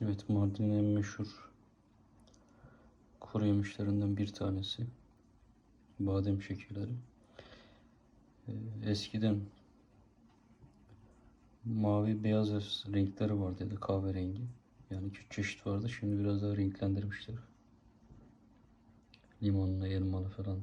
Evet Mardin'in en meşhur kuru yemişlerinden bir tanesi. Badem şekerleri. Ee, eskiden mavi beyaz renkleri vardı ya da kahverengi. Yani iki çeşit vardı. Şimdi biraz daha renklendirmişler. Limonlu, elmalı falan.